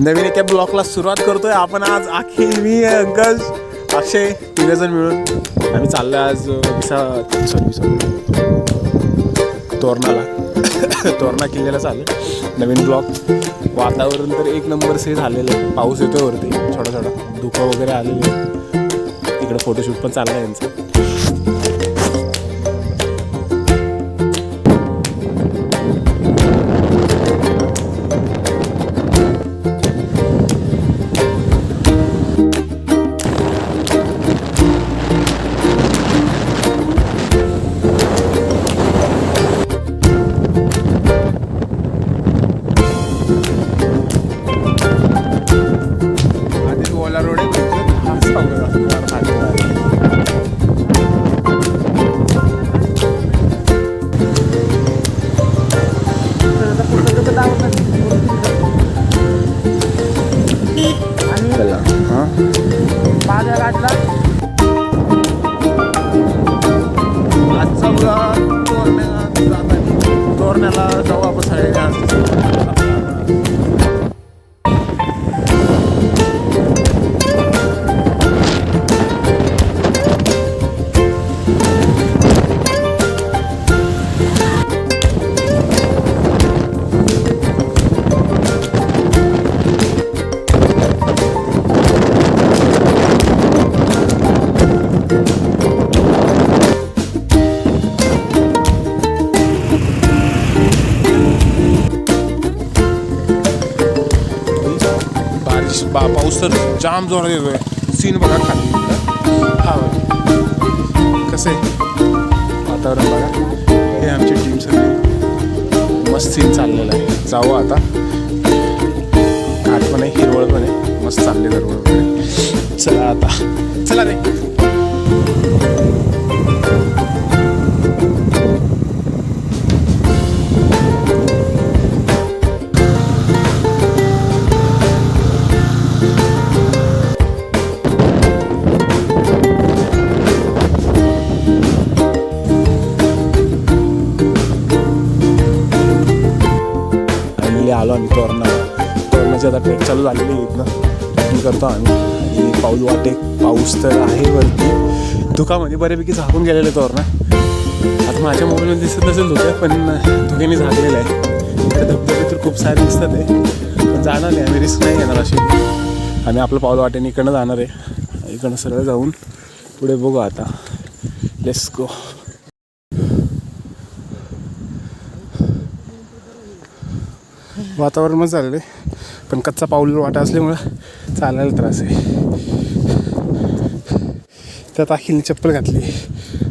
नवीन एका ब्लॉकला सुरुवात करतोय. आपण आज आखी मी अंकज अक्षय तिघजण मिळून. आम्ही चाललो आज विसा सॉरी विसा तोरणाला. तोरणा किल्ल्याला चाललं नवीन ब्लॉक वातावरण तर एक नंबर से झालेलं आहे. पाऊस येतोय वरती. छोटा छोटा धुकं वगैरे आलेलं आहे. इकडं फोटोशूट पण चाललं आहे यांचं. बा पाऊस तर जाम जोरात येतोय. सीन बघा खाली. हा बघा. कसं? आहे वातावरण बघा. हे आमची टीम सगळी. मस्त सीन चाललेला आहे. जाऊ आता. घाट पण आहे हिरवळ पण आहे. मस्त चाललेलं सर्व वगैरे. चला आता. चला रे. आता ट्रेक चालू झालेली आहे इथनं ट्रेकिंग करतो आम्ही. आणि पाऊल वाटे पाऊस तर आहे वरती. धुकामध्ये बऱ्यापैकी झाकून गेलेलं आहे तोरणा आता माझ्या मोबाईलमध्ये दिसत नसेल धुके पण धुक्याने झाकलेलं आहे. इकडे धबधबे तर खूप सारे दिसतात आहे. पण जाणार नाही आम्ही रिस्क नाही घेणार अशी. आम्ही आपलं पाऊल वाटेने इकडनं जाणार आहे. इकडनं सरळ जाऊन पुढे बघू आता. लेट्स गो वातावरण मग चाललं आहे. पण कच्चा पाऊल वाटा असल्यामुळं चालायला त्रास आहे. त्यात अखिलने चप्पल घातली.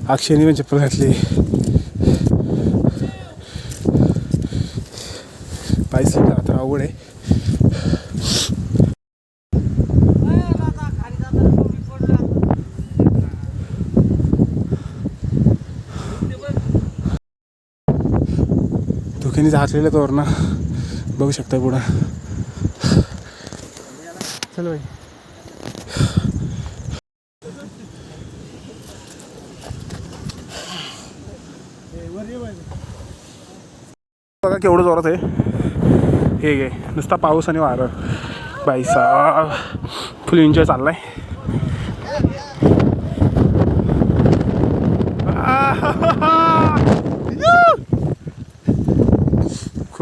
अक्षयने पण चप्पल घातली. पाय आता अवघड आहे. धुक्याने झाकलेलं तोरणा. बघू शकता पुढं. चल भाई बघा केवढं जोरात आहे. हे गे नुसता पाऊस आणि वारं. बाईसा फुल एन्जॉय चाललाय.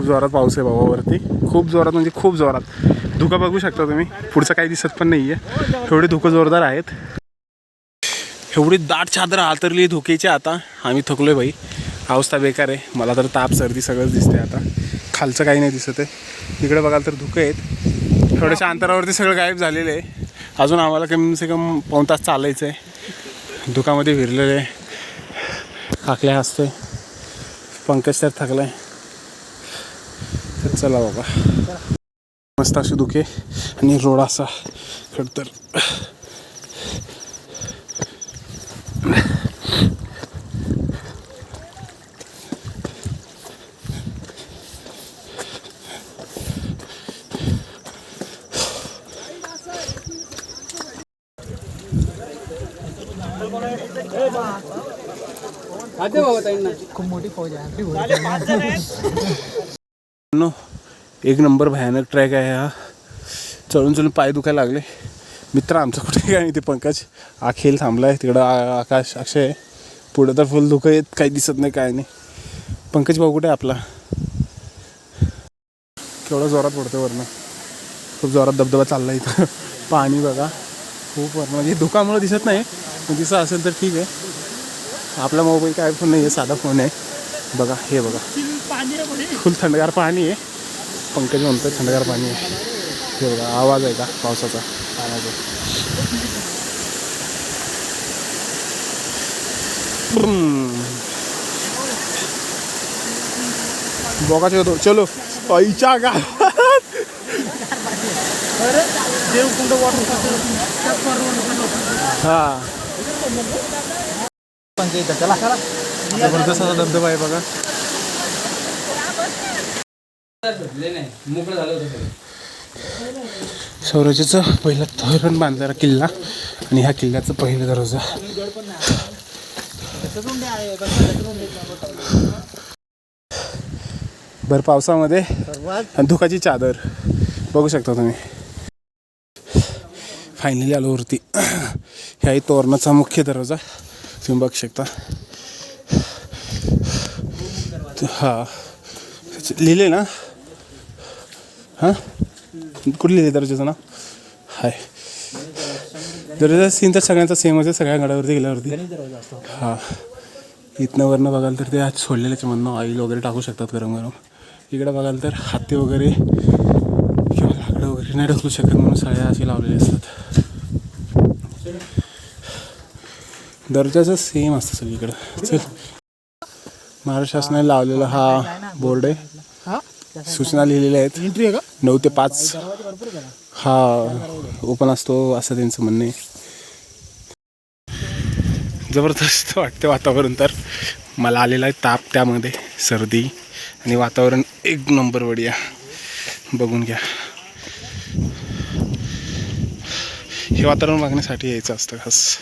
खूप जोरात पाऊस आहे भावावरती खूप जोरात म्हणजे खूप जोरात. धुकं बघू शकता तुम्ही. पुढचं काही दिसत पण नाही आहे एवढे धुकं जोरदार आहेत. एवढी दाट चादर आतरली धुकेची आता. आम्ही थकलो आहे भाई. अवस्था बेकार आहे. मला तर ताप सर्दी सगळंच दिसते आता. खालचं काही नाही दिसत आहे. इकडे बघाल तर धुकं आहेत. थोड्याशा अंतरावरती सगळं गायब झालेलं आहे. अजून आम्हाला कमी से कम पाऊन तास चालायचं आहे धुकामध्ये फिरलेलं आहे. काकल्या असते पंकज तर थकलं आहे चला बाबा मस्त असे धुके आणि रोड असा खडतर खूप मोठी फौज आहे आपली नो एक नंबर भयानक ट्रॅक आहे हा. चढून चढून पाय दुखायला लागले. मित्र आमचं कुठे काय नाही ते पंकज. अखिल थांबलाय. तिकडं आ- आकाश अक्षय. पुढं तर फुल धुकं येत काही दिसत नाही काय नाही. पंकज भाऊ कुठे आहे आपला? केवढा जोरात पडतो वरनं. खूप जोरात धबधबा चालला इथं. पाणी बघा. खूप वरनं. म्हणजे धुकामुळं दिसत नाही. पण दिसत असेल तर ठीक आहे. आपला मोबाईल काय फोन नाही आहे साधा फोन आहे. बघा हे बघा. फुल थंडगार पाणी आहे. पंकज म्हणतो थंडगार पाणी. आहे हे बघा आवाज आहे का पावसाचा? आवाज आहे. बघा चलो चलो. आईच्या का हा. जबरदस्त धबधबा आहे बघा मोकळं झालं होतं सगळं सौराज्याचं पहिलं धरण बांधलेला किल्ला आणि ह्या किल्ल्याचं पहिलं दरवाजा. भर पावसामध्ये आणि धुकाची चादर. बघू शकता तुम्ही. फायनली आलो वरती. ह्या तोरणाचा मुख्य दरवाजा. तुम्ही बघू शकता. हा. लिहिले ना? हां? कुठली दर्जाचं नाव? हाय. दर्जाचा सीन तर सगळ्यांचा सेमच आहे सगळ्या गडावरती गेल्यावरती. हां. इथनं वरनं बघाल तर ते आज सोडलेल्याच्या म्हणणं ऑइल वगैरे टाकू शकतात गरम गरम. इकडे बघाल तर हाती वगैरे किंवा लाकडं वगैरे नाही ढकलू शकत म्हणून सगळ्या असे लावलेले असतात. दर्जाचं सेम असतं सगळीकडं. चल. महाराष्ट्र शासनाने लावलेला हा बोर्ड आहे. सूचना लिहिलेल्या आहेत. एंट्री आहे का? नऊ ते पाच. हा ओपन असतो असं त्यांचं म्हणणं आहे. जबरदस्त वाटते वातावरण तर. मला आलेला आहे ताप त्यामध्ये सर्दी आणि वातावरण एक नंबर बढिया बघून घ्या. हे वातावरण बघण्यासाठी यायचं असतं खास.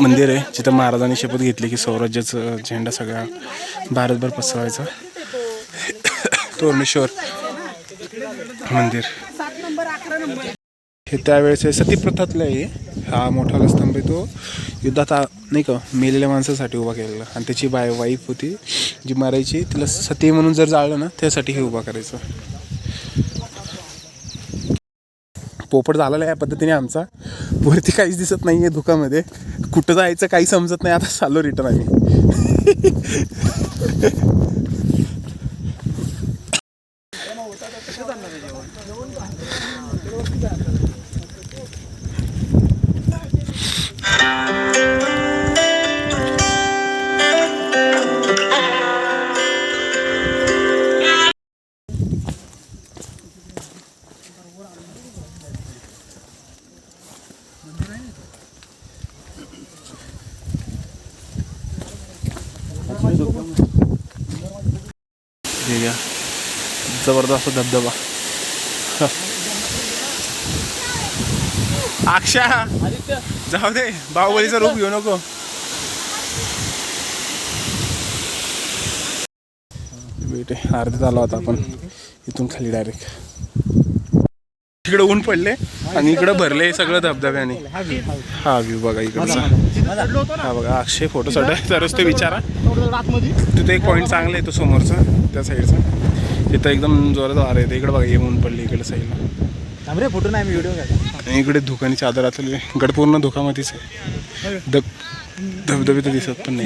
मंदिर आहे जिथं महाराजांनी शपथ घेतली की स्वराज्याचं झेंडा सगळ्या भारतभर पसरवायचा. तोरणेश्वर मंदिर. हे त्यावेळेस सती सतीप्रथातलं आहे. हा मोठा स्तंभ आहे तो. युद्धात नाही का मेलेल्या माणसासाठी उभा केलेला. आणि त्याची बाय वाईफ होती जी मारायची. तिला सती म्हणून जर जाळलं ना त्यासाठी हे उभा करायचं. पोपट झालेला आहे या पद्धतीने आमचा. वरती काहीच दिसत नाही आहे धुकामध्ये. कुठं जायचं काही समजत नाही. आता चाललो रिटर्न आम्ही हे घ्या जबरदस्त धबधबा. अक्षा जाऊ दे बाहुबलीचं रूप घेऊ नको. बेटे अर्धा आलो होता आपण. इथून खाली डायरेक्ट इकडे ऊन पडले आणि इकडे भरले सगळं धबधब्याने. हा व्ह्यू बघा इकडचा हा बघा अक्षय फोटो साठी तरच ते विचारा. तिथे एक पॉईंट चांगला आहे तो समोरचा त्या साईडचा तिथं एकदम जोरात वार येते इकडे बघा हे ऊन पडले इकडे साईडला थांबरे फोटो नाही मी व्हिडिओ घ्यायचा. आणि इकडे धुकानी चादर आतली गड पूर्ण धुकामध्येच आहे. धब धबधबे तर दिसत पण नाही